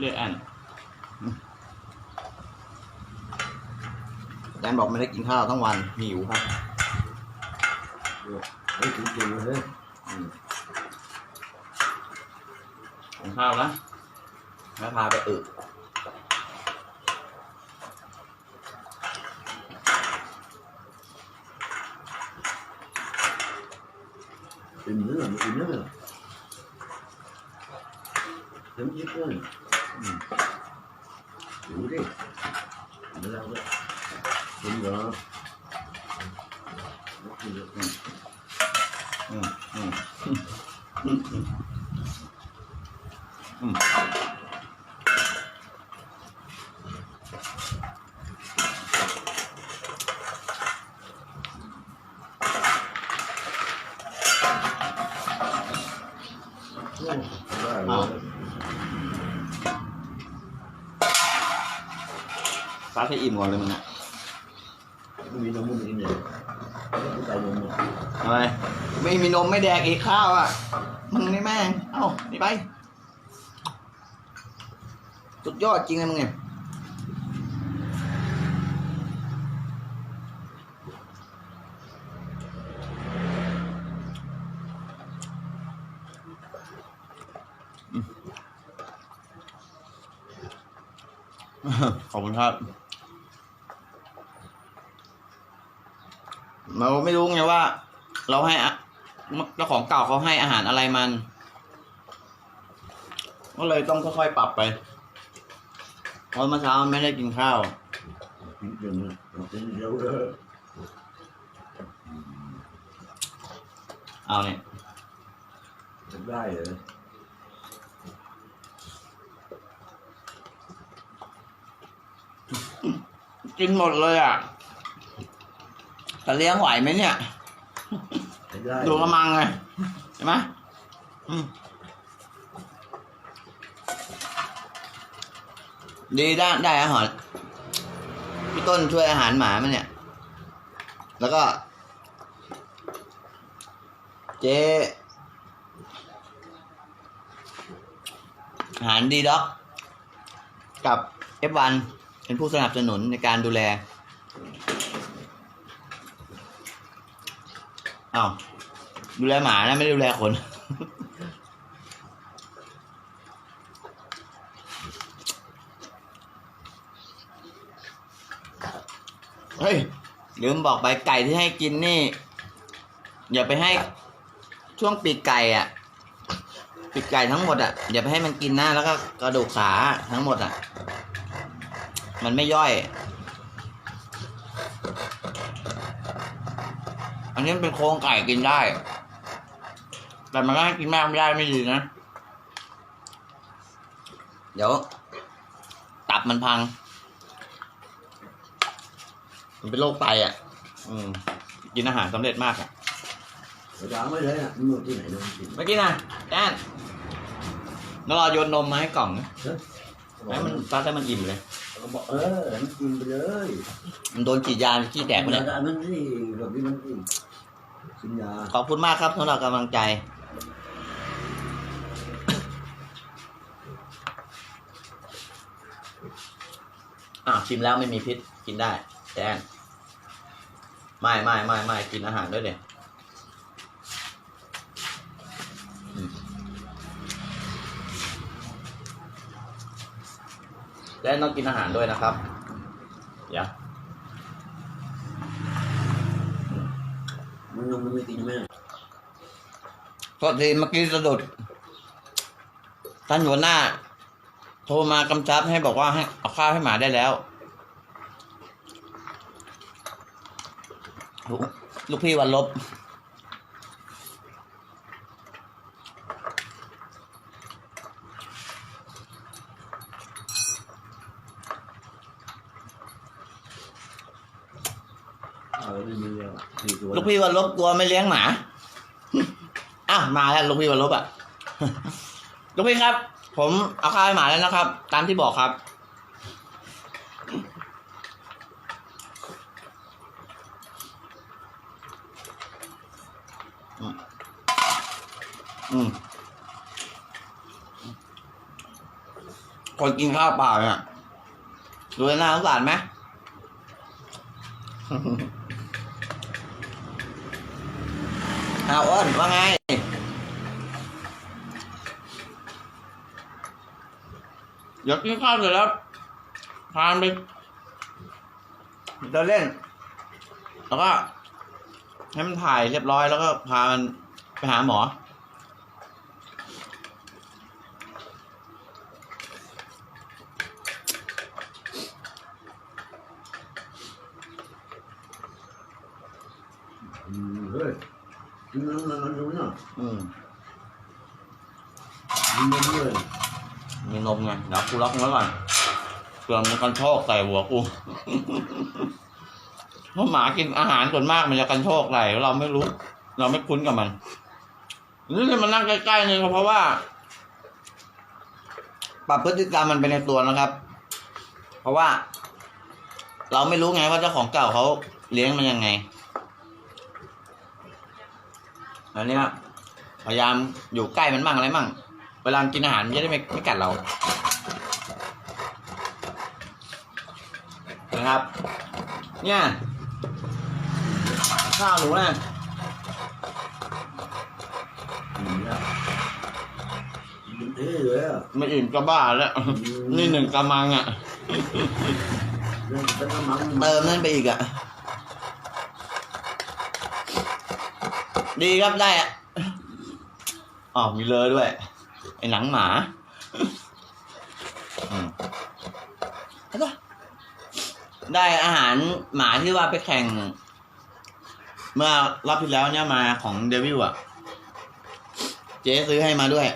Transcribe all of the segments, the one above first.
เรียกแอนแดนบอกไม่ได้กินข้าวทั้งวันหิวครับเฮ้ยจริงๆเลยของข้าวนะแล้วพาไปอึอิ่มเนื้อมันอิ่มเนื้อเต็มยิบเลย ดูดิไม่แล้วก็กิน อิ่มก่อนเลยมึงอะไม่มีนมไม่มีเนี่ยไม่ใส่นมอะทำไมไม่มีนมไม่แดกอีกข้าวอะ มึงนี่แม่ง เอ้านี่ไป สุดยอดจริงเลยมึงเนี่ย ขอบคุณครับ เราไม่รู้ไงว่า เราให้อะเจ้าของเก่าเขาให้อาหารอะไรมัน ก็เลยต้องค่อยๆปรับไปเพราะเมื่อเช้าไม่ได้กินข้าวกินเดี๋ยวนะกินเดี๋ยวเลยเอาเนี่ยได้เลยกินหมดเลยอะ แต่เลี้ยงไหวไหมเนี่ยได้ดูกระมังไงเห็นไหมอืมดีได้ได้อาหารพี่ต้นช่วยอาหารหมามันเนี่ย แล้วก็ เจ๊อาหารดีด็อก กับ F1 เป็นผู้สนับสนุนในการดูแล อ้าวดูแลหมานะไม่ดูแลคนเฮ้ยลืมบอกไปไก่ที่ให้กินนี่ อย่าไปให้ช่วงปีกไก่อะปีกไก่ทั้งหมดอะอย่าไปให้มันกินนะแล้วก็กระดูกขาทั้งหมดอะมันไม่ย่อย อันนี้มันเป็นโครงไก่กินได้ แต่มันก็ให้กินมากไม่ได้ไม่ดีนะ เดี๋ยว ตับมันพัง มันเป็นโรคไตอะ อืม กินอาหารสำเร็จมากอะเดี๋ยวไม่เลยอะมันที่ไหนนมกินเมื่อกี้นะแจ้นแล้วรอโยนนมมาให้กล่องนะให้มันซัดให้มันอิ่มเลย ก็บอกเออมันกินไปเลย มันโดนฉีดยาขี้แตกไปมันเลยมันนี่แบบนี้มันกิน กินยาขอบคุณมากครับสำหรับกำลังใจ อะชิมแล้วไม่มีพิษกินได้แจ้นไม่ไม่ไม่ไม่กินอาหารด้วยเด็แจ้นต้องกินอาหารด้วยนะครับอย่า มันนมมันไม่กินไหมโทษทีเมื่อกี้สะดุด ท่านหัวหน้า โทรมากำชับให้บอกว่าให้เอาข้าวให้หมาได้แล้ว ลูกพี่วันลบ เออไม่มีแล้วสี่ตัว ลูก พี่วันลบกลัวไม่เลี้ยงหมาอ้าวมาแล้วลูกพี่วันลบอะลูกพี่ครับ ผมเอาข้าวให้หมาแล้วนะครับ ตามที่บอกครับ อืมอืมคนกินข้าวเปล่าเนี่ยดูหน้าสงสารไหม เอาอ้นว่าไง เดี๋ยวกินข้าวเสร็จแล้วพาไปเดินเล่น แล้วก็ให้มันถ่ายเรียบร้อยแล้วก็พามันไปหาหมออืมเฮ้ยกินน้ำมันรู้เนาะ อืม กินนมเลย มีนม ไงเดี๋ยวกูล็อกไว้ก่อนเผื่อมันกันโชคใส่หัวกูเพราะหมากินอาหารส่วนมากมันจะกันโชคใส่เราไม่รู้ เราไม่คุ้นกับมันนี่ที่มันนั่งใกล้ๆนี่เพราะว่า ปรับพฤติกรรมมันไปในตัวนะครับ เพราะว่า เราไม่รู้ไงว่าเจ้าของเก่าเขาเลี้ยงมันยังไงอันนี้พยายามอยู่ใกล้มันมั่งอะไรมั่ง เวลากินอาหารมันจะได้ไม่ไม่กัดเรา นะครับ เนี่ย ข้าวหนูนะอืมเนี่ยกินเท่เลยอะไม่อื่นก็บ้าแล้ว นี่หนึ่งกำมังอะเรื่องเป็นกำมังเติมนั่นไปอีกอะ ดีครับได้อะอ๋อมีเลยด้วย ไอ้หนังหมาอืมแล้วก็ ได้อาหารหมาที่ว่าไปแข่ง เมื่อรอบที่แล้วเนี่ยมาของเดวิลอะ เจ๊ซื้อให้มาด้วย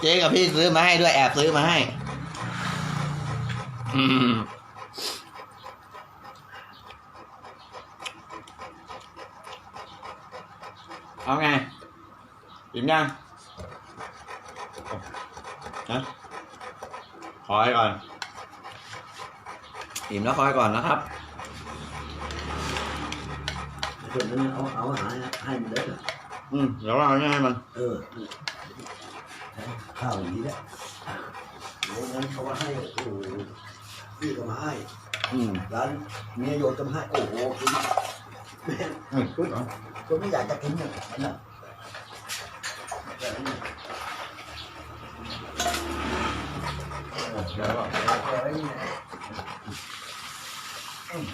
เจ๊กับพี่ซื้อมาให้ด้วยแอบซื้อมาให้ อืมเอาไงอิ่มยังฮะขอให้ก่อน อิ่มแล้วขอให้ก่อนนะครับส่วนนั้นเอาเอาอาหารให้มันเลยอะอืมเดี๋ยวเราเอาให้มัน เออข้าวอย่างนี้แหละโอ้งั้นเขามาให้โอ้โหพี่ก็มาให้อืมร้านเมียโยนก็มาให้โอ้โหกินแม่งอืมคุณคุณไม่อยากจะกินเนี่ยมันน่ะแต่อันนี้เดี๋ยวก่อน แต่อันนี้อืม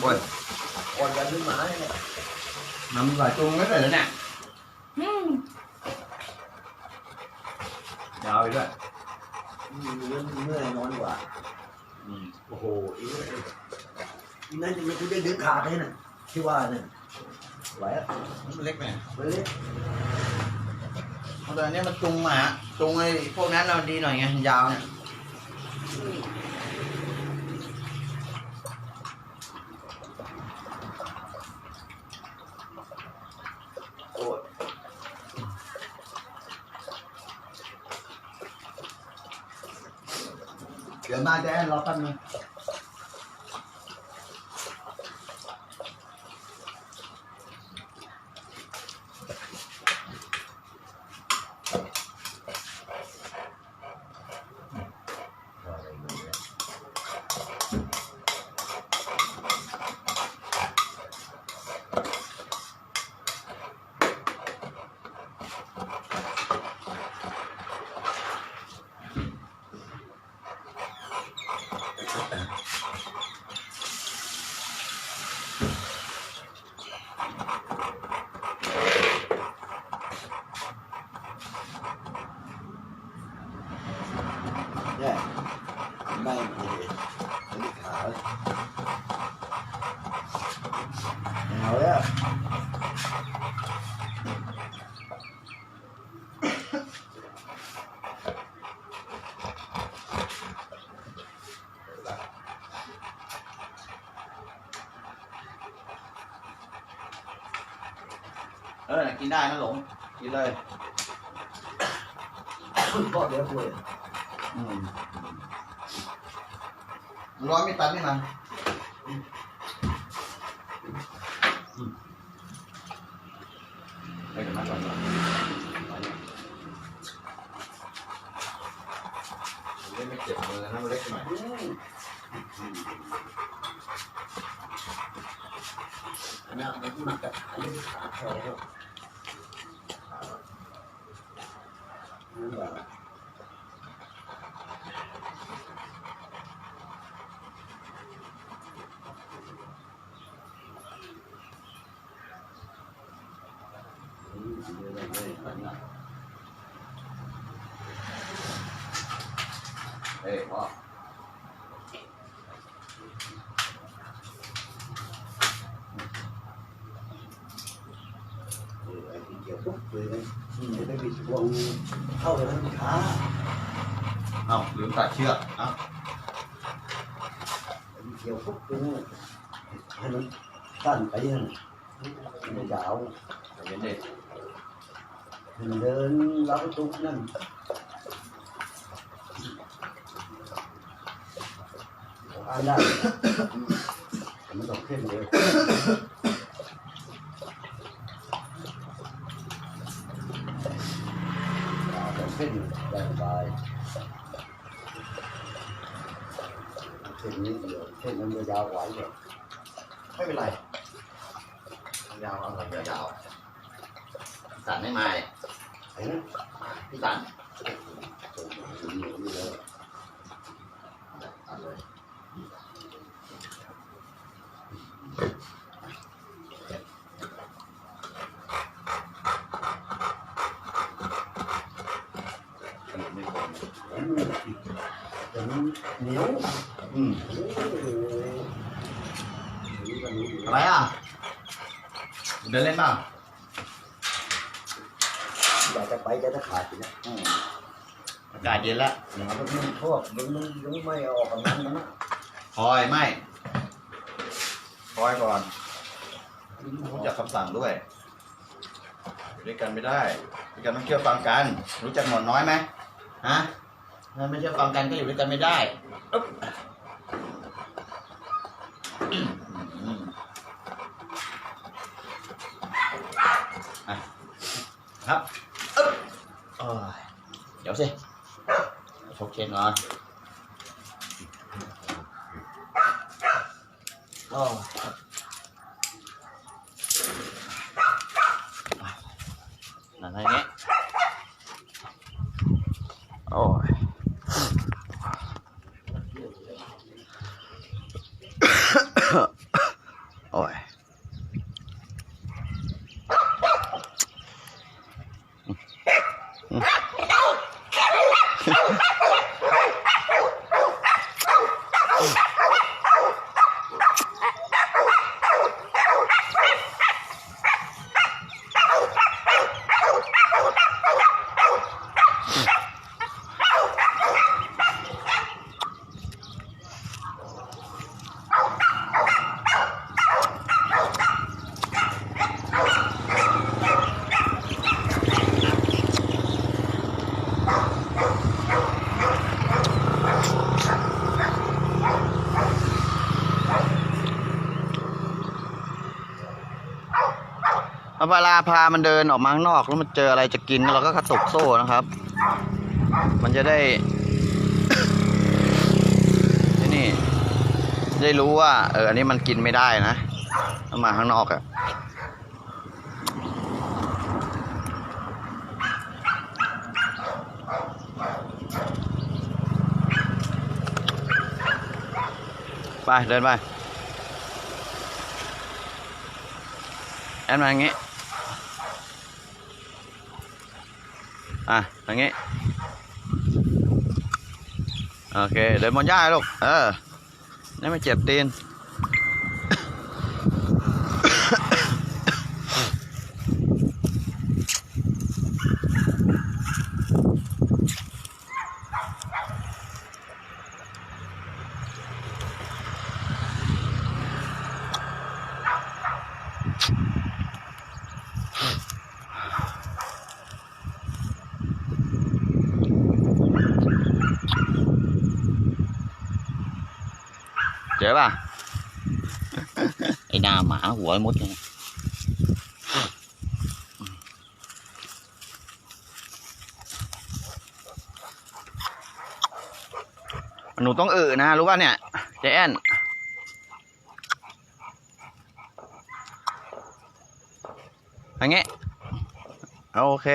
โอ้ยก่อนจะขึ้นมาเนี่ยน้ำไหลจุงไม่เสร็จแล้วเนี่ยเดี๋ยวเอาไปด้วยเรื่องเมื่อยนอนกว่าอืมโอ้โหอีกแล้วอีนั่นยังไม่คุณได้ดึงขาดเลยนะที่ว่าเนี่ยไหวอะมันเล็กไปไปเลยเอาแต่อันเนี้ยมันจุงหมาจุงไอ้พวกนั้นเราดีหน่อยไงยาวเนี่ย อกินได้นะหลง กินเลยก็เดี๋ยวคุยอืมร้อนไม่ตัดนี่มันไปกันมาก่อนก่นไม่เจ็บมือนะมันเล็กไหม อันนั้นมันมากับอันนี้ขาแข็งแล้วนั่นแหละ เฮ้ยพ่อ เออไอ้ที่ เกี่ยวปุ๊บเลยนะจะได้ไปทวงเข้าไปทั้งขาเอ้าลืมตัดเชือกเอ้าไอ้ที่เกี่ยวปุ๊บเลยนะให้มันสั้นไปนั่นมันยาวใจเย็นดิให้มันเดินรับประตูนั่นอ่านได้แต่มันต้องเข้มเลยอ่าแต่เส้นได้ สบายเส้นนี้เดี๋ยวเส้นมันจะยาวกว่าอีกไม่เป็นไรยาวเอาหน่อยยาวสันไม่มาเนี่ยไอ้นั่นพี่สัน ส่งมาถึงอยู่นี่แล้ว ตัดเลย ไม่พอ แล้วมันแต่มันเหนียว อืม โอ้โหนี่ก็รู้อยู่ อะไรอะ เดินเล่นเปล่าอยากจะไปจะจะขาดอยู่นะอืมอากาศเย็นแล้วหนามันมันชอบมันมันยังไม่ออกกำลังมันนะคอยไม่คอยก่อนรู้จักคำสั่งด้วยอยู่ด้วยกันไม่ได้อยู่ด้วยกันต้องเชื่อฟังกัน รู้จักหมอนน้อยไหมฮะถ้าไม่เชื่อฟังกันก็อยู่ด้วยกันไม่ได้อึ๊บอืม อะครับอึ๊บโอ้ยเดี๋ยวสิชกเชนก่อนโอ้ยอะไรเนี้ยโอ้ย โอ้ย เวลาพามันเดินออกมาข้างนอกแล้วมันเจออะไรจะกินเราก็กระตุกโซ่นะครับ มันจะได้ที่นี่ได้รู้ว่า เอออันนี้มันกินไม่ได้นะถ้ามาข้างนอกอะไปเดินไปแอนมาอย่างงี้ อะอย่างงี้โอเคเดินบนหญ้าลูกเออนี่ไม่เจ็บตีนาหมาหัวมดเลยหนูต้องเออนะ รู้ป่ะเนี่ยเจแอนอย่างเงี้ยโอเค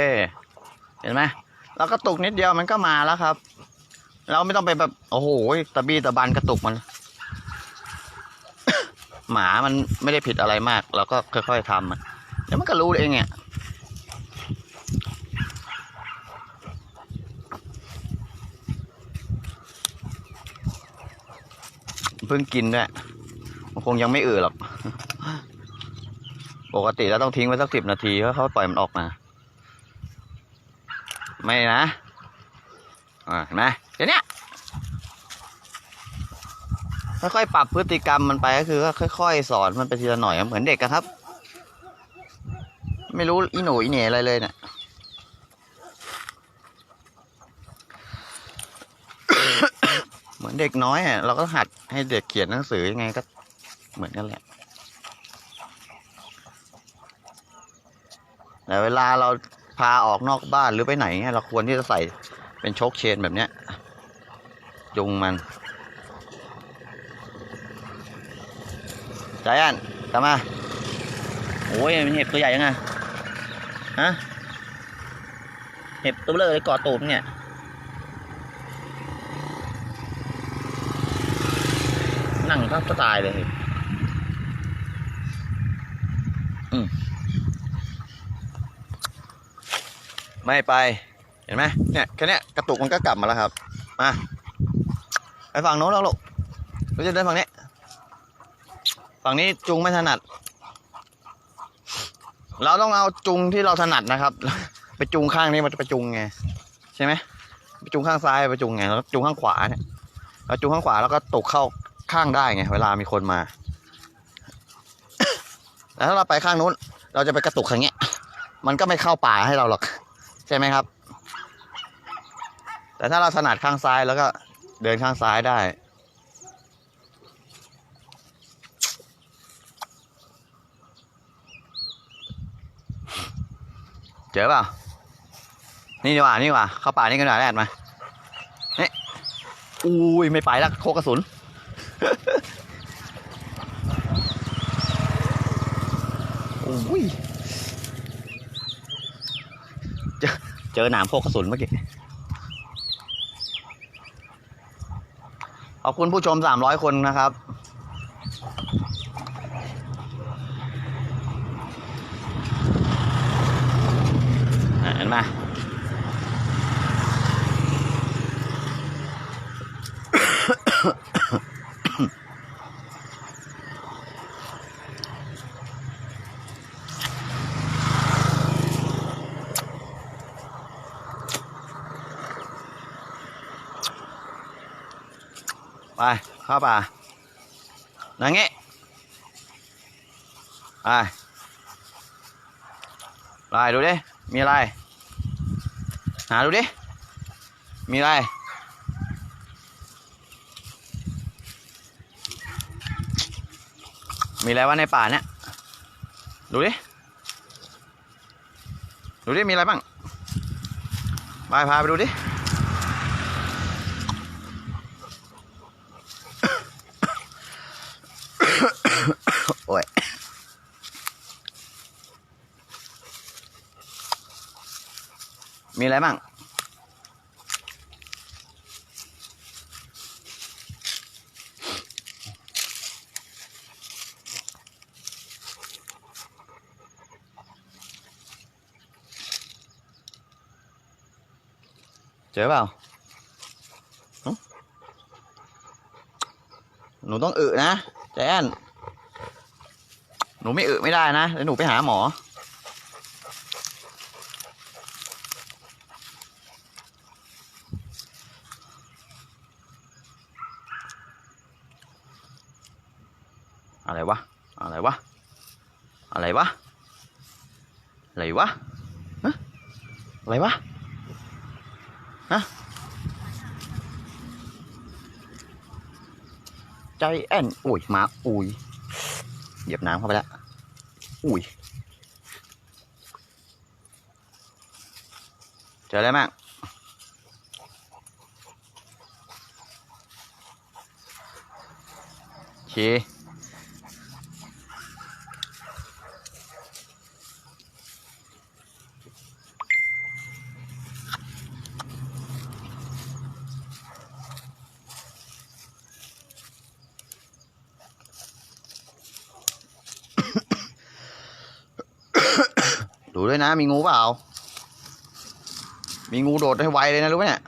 เห็นไหมแล้วกระตุกนิดเดียวมันก็มาแล้วครับ เราไม่ต้องไปแบบ โอ้โหตะบี้ตะบันกระตุกมัน หมามันไม่ได้ผิดอะไรมาก เราก็ค่อยๆทำมันเดี๋ยวมันก็รู้เองเนี่ยเพิ่งกินด้วยมันคงยังไม่อือหรอก ปกติแล้วต้องทิ้งไว้สักสิบนาทีเพราะเขาปล่อยมันออกมา ไม่นะอ่าเห็นไหมเดี๋ยวนี้ ค่อยๆปรับพฤติกรรมมันไปก็คือก็ค่อย ๆ สอนมันไปทีละหน่อยเหมือนเด็กอะครับ ไม่รู้อีหนูอีเหน่อะไรเลยเนี่ยเหมือนเด็กน้อยอะเราก็หัดให้เด็กเขียนหนังสือยังไงก็เหมือนกันแหละแต่เวลาเราพาออกนอกบ้านหรือไปไหนเงี้ยเราควรที่จะใส่เป็นโชคเชนแบบเนี้ย จุงมัน จแอนกลับมา โอ้ยมันเห็บตัวใหญ่ยังไงฮะ เห็บตัวเบลอเลยกอดตูดมันเนี่ย นั่งทับจะตายเลยเห็บอืมไม่ไป เห็นไหมเนี่ยแค่เนี้ยกระตุกมันก็กลับมาแล้วครับ มา ไปฝั่งโน้นแล้วลูกเราจะเดินฝั่งนี้ ฝั่งนี้จุงไม่ถนัด เราต้องเอาจุงที่เราถนัดนะครับ ไปจุงข้างนี้มันจะไปจุงไงใช่ไหมไปจุงข้างซ้ายไปจุงไงแล้วจุงข้างขวาเนี่ยเราจุงข้างขวาแล้วก็ตกเข้าข้างได้ไงเวลามีคนมาแล้วถ้าเราไปข้างนู้น เราจะไปกระตุกอย่างเงี้ย มันก็ไม่เข้าป่าให้เราหรอก ใช่ไหมครับ แต่ถ้าเราถนัดข้างซ้ายแล้วก็เดินข้างซ้ายได้ จอเปล่า นี่ดีกว่า นี่ดีกว่า เข้าป่านี่กันหน่อยแรกมานี่อุ้ย ไม่ไปแล้วโคกกระสุน อุ้ย เจอเจอหนามโคกกระสุนเมื่อกี้ ขอบคุณผู้ชมสามร้อยคนนะครับ อะเห็นไหม ไป เข้าป่านั่งงี้ไปไปดูดิ มีอะไร หาดูดิ มีอะไร มีอะไรวะในป่าเนี่ย ดูดิ ดูดิ มีอะไรบ้าง ไปพาไปดูดิ อะไรบ้าง เจอเปล่าหึหนูต้องอึนะแจนหนูไม่อึไม่ได้นะเดี๋ยวหนูไปหาหมอ อะไรวะ อะไรวะ อะไรวะ อะไรวะฮะอะไรวะฮะใจแอนอุ้ยมาอุ้ยเหยียบน้ำเข้าไปแล้ว อุ้ย เจออะไรบ้างเค ดูด้วยนะ มีงูเปล่า มีงูโดดให้ไวเลยนะรู้ไหมเนี่ย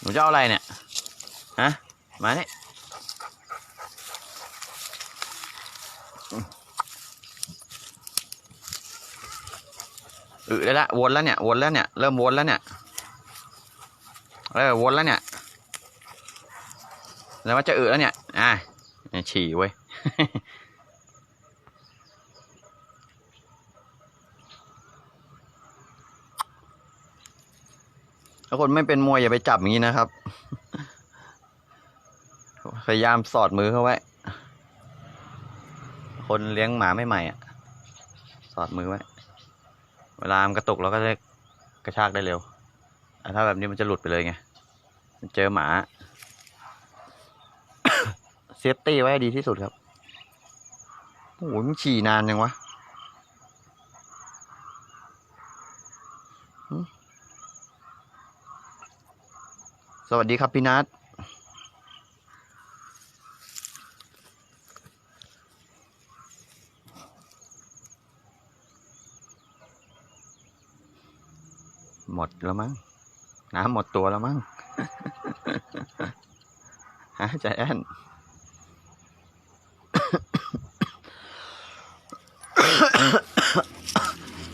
หนูจะเอาอะไรเนี่ย ฮะ มาเนี่ย อึได้ละวนแล้วเนี่ยวนแล้วเนี่ยเริ่มวนแล้วเนี่ยเออวนแล้วเนี่ยแล้วว่าจะอึแล้วเนี่ยอะฉี่เว้ยถ้าคนไม่เป็นมวยอย่าไปจับอย่างนี้นะครับ พยายามสอดมือเข้าไว้ คนเลี้ยงหมาไม่ใหม่ๆอะ สอดมือไว้ เวลามันกระตุกเราก็จะกระชากได้เร็วแต่ถ้าแบบนี้มันจะหลุดไปเลยไง มันเจอหมา เซฟตี้ไว้ดีที่สุดครับ โอ้โหมันฉี่นานยังวะสวัสดีครับพี่นัท แล้วมั้งน้ำหมดตัวแล้วมั้งฮะใจแอน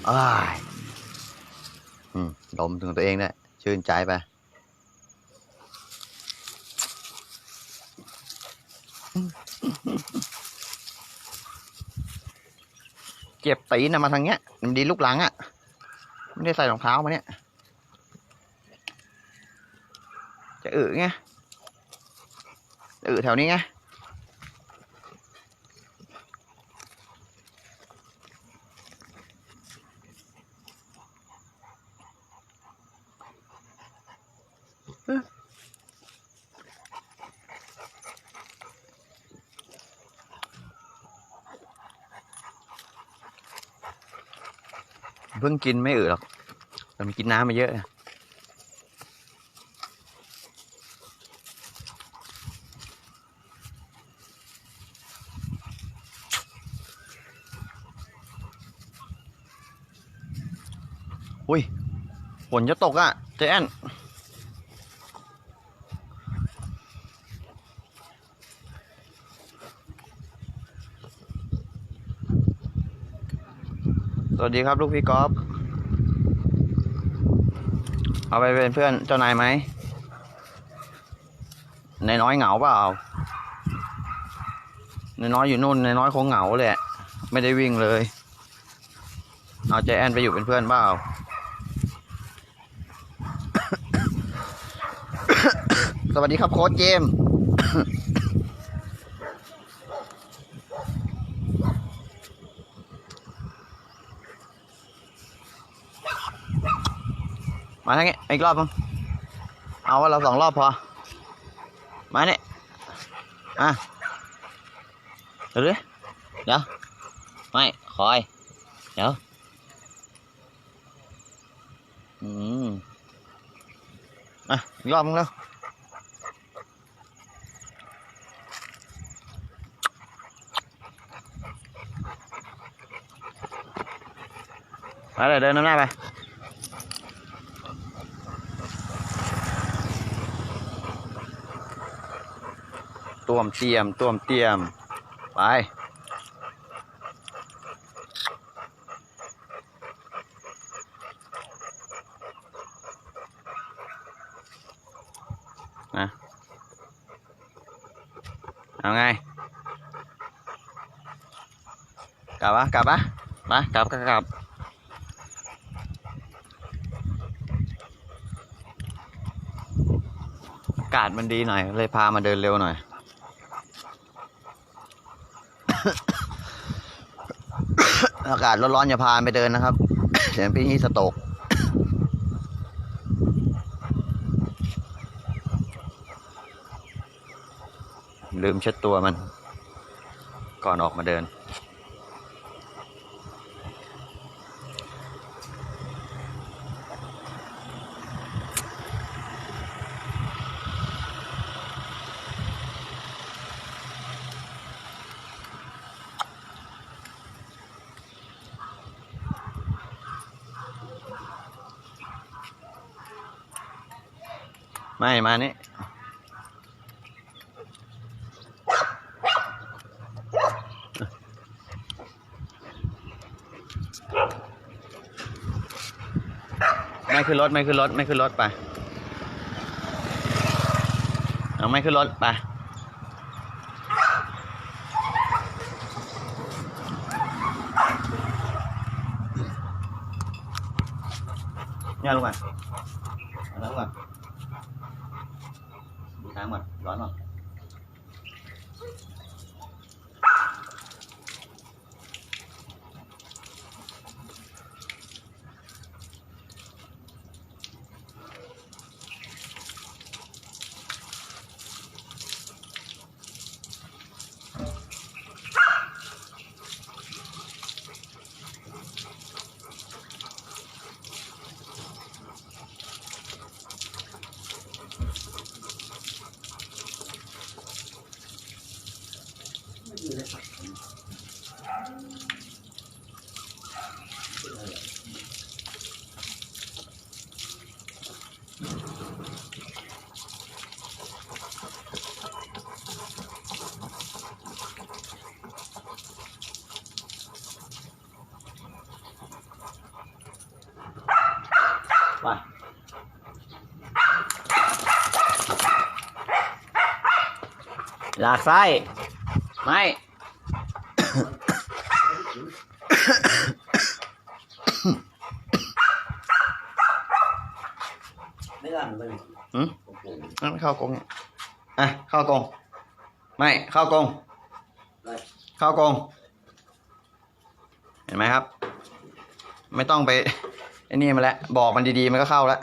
อ้ายอืมดมถึงตัวเองเนี่ยชื่นใจไปเจ็บตีนนะมาทางเนี้ยมันดีลูกหลังอะ่ะ ไม่ได้ใส่รองเท้ามาเนี่ย จะอึไงจะอึแถวนี้ไงเพิ่งกินไม่อึหรอกแต่มันกินน้ำมาเยอะนะ ฝนจะตกอะเจแอนสวัสดีครับลูกพี่กอล์ฟเอาไปเป็นเพื่อนเจ้านายไหมนายน้อยเหงาเปล่านายน้อยอยู่นู่นนายน้อยคงเหงาเลยอะไม่ได้วิ่งเลย เอาใจแอนไปอยู่เป็นเพื่อนเปล่า วัสดีครับโค้ชเจมมาทั้งนี้อีกรอบมั้งเอาว่าเราสองรอบพอ มาเนี่ยอะเดี๋ยวเดี๋ยวไม่คอย เดี๋ยว อืม อะอีกรอบมึงแล้ว ไปเลยเดินน้ำหน้าไปต้วมเตียมต้วมเตียม ไปนะเอาไง กลับปะกลับปะมากลับกลับกลับากาศมันดีหน่อย เลยพามาเดินเร็วหน่อย อากาศร้อนๆอย่าพาไปเดินนะครับเดี๋ยวพี่นี่สโตกลืมเช็ดตัวมัน ก่อนออกมาเดิน ไม่มานี่ยไม่ขึ้นรถไม่ขึ้นรถไม่ขึ้นรถไปเอาไม่ขึ้นรถไปเนี่ยลงมาเอาแล้วก่อน ดูน้ำก่อนร้อนหรอไป ลากไส้ไม่ ไม่ลั่นเลยหืมโอ้โหนั่นเข้ากรงเนี่ยอะเข้ากรงไม่เข้ากรงได้เข้ากรงเห็นไหมครับ ไม่ต้องไป ไอ้นี่มาแล้วบอกมันดีๆ มันก็เข้าแล้ว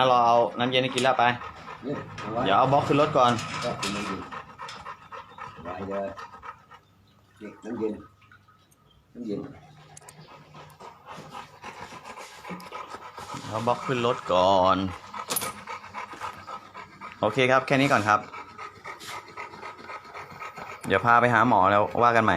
นะเราเอาน้ำเย็นให้กินแล้วไปนี่เอาไว้เดี๋ยวเอาบล็อกขึ้นรถก่อน ก็กินน้ำเย็นไว้เลยนี่น้ำเย็น น้ำเย็นเอาบล็อกขึ้นรถก่อน โอเคครับแค่นี้ก่อนครับ เดี๋ยวพาไปหาหมอแล้วว่ากันใหม่